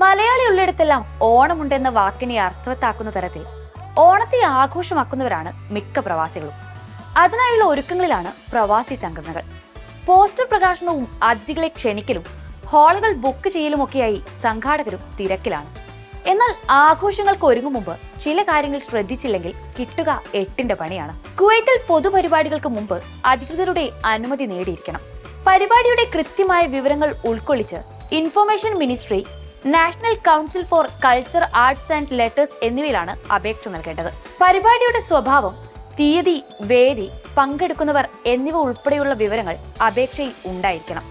മലയാളി ഉള്ളിടത്തെല്ലാം ഓണമുണ്ടെന്ന വാക്കിനെ അർത്ഥവത്താക്കുന്ന തരത്തിൽ ഓണത്തെ ആഘോഷമാക്കുന്നവരാണ് മിക്ക പ്രവാസികളും. അതിനായുള്ള ഒരുക്കങ്ങളിലാണ് പ്രവാസി സംഘടനകൾ. പോസ്റ്റർ പ്രകാശനവും അതിഥികളെ ക്ഷണിക്കലും ഹാളുകൾ ബുക്ക് ചെയ്യലുമൊക്കെയായി സംഘാടകരും തിരക്കിലാണ്. എന്നാൽ ആഘോഷങ്ങൾക്ക് ഒരുങ്ങും മുമ്പ് ചില കാര്യങ്ങൾ ശ്രദ്ധിച്ചില്ലെങ്കിൽ കിട്ടുക എട്ടിന്റെ പണിയാണ്. കുവൈത്തിൽ പൊതുപരിപാടികൾക്ക് മുമ്പ് അധികൃതരുടെ അനുമതി നേടിയിരിക്കണം. പരിപാടിയുടെ കൃത്യമായ വിവരങ്ങൾ ഉൾക്കൊള്ളിച്ച് information ministry national council for culture arts and letters എന്നിവയിലാണ് അപേക്ഷ നൽകേണ്ടത്. പരിപാടിയുടെ സ്വഭാവം തീയതി വേദി പങ്കെടുക്കുന്നവർ എന്നിവ ഉൾപ്പെടെയുള്ള വിവരങ്ങൾ അപേക്ഷയിൽ ഉണ്ടായിരിക്കണം.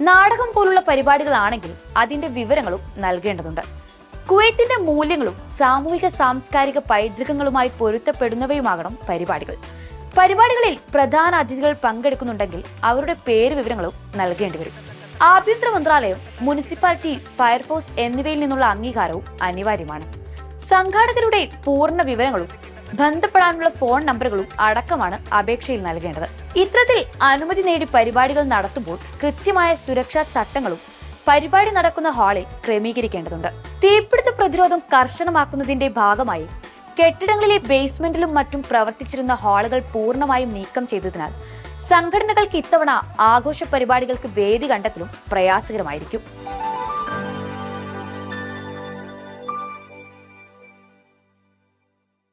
നാടകം പോലുള്ള പരിപാടികളാണെങ്കിൽ അതിന്റെ വിവരങ്ങളും നൽകേണ്ടതുണ്ട്. കുവൈത്തിന്റെ മൂല്യങ്ങളും സാമൂഹിക സാംസ്കാരിക പൈതൃകങ്ങളുമായി പൊരുത്തപ്പെടുന്നവയുമാകണം പരിപാടികൾ. പരിപാടികളിൽ പ്രധാന അതിഥികൾ പങ്കെടുക്കുന്നുണ്ടെങ്കിൽ അവരുടെ പേര് വിവരങ്ങളും നൽകേണ്ടി വരും. ആഭ്യന്തര മന്ത്രാലയം മുനിസിപ്പാലിറ്റി ഫയർഫോഴ്സ് എന്നിവയിൽ നിന്നുള്ള അംഗീകാരവും അനിവാര്യമാണ്. സംഘാടകരുടെ പൂർണ വിവരങ്ങളും ബന്ധപ്പെടാനുള്ള ഫോൺ നമ്പറുകളും അടക്കമാണ് അപേക്ഷയിൽ നൽകേണ്ടത്. ഇത്തരത്തിൽ അനുമതി നേടി പരിപാടികൾ നടത്തുമ്പോൾ കൃത്യമായ സുരക്ഷാ ചട്ടങ്ങളും പരിപാടി നടക്കുന്ന ഹാളിൽ ക്രമീകരിക്കേണ്ടതുണ്ട്. തീപിടുത്ത പ്രതിരോധം കർശനമാക്കുന്നതിന്റെ ഭാഗമായി കെട്ടിടങ്ങളിലെ ബേസ്മെന്റിലും മറ്റും പ്രവർത്തിച്ചിരുന്ന ഹാളുകൾ പൂർണമായും നീക്കം ചെയ്തതിനാൽ സംഘടനകൾക്ക് ഇത്തവണ ആഘോഷ പരിപാടികൾക്ക് വേദി കണ്ടെത്തലും പ്രയാസകരമായിരിക്കും.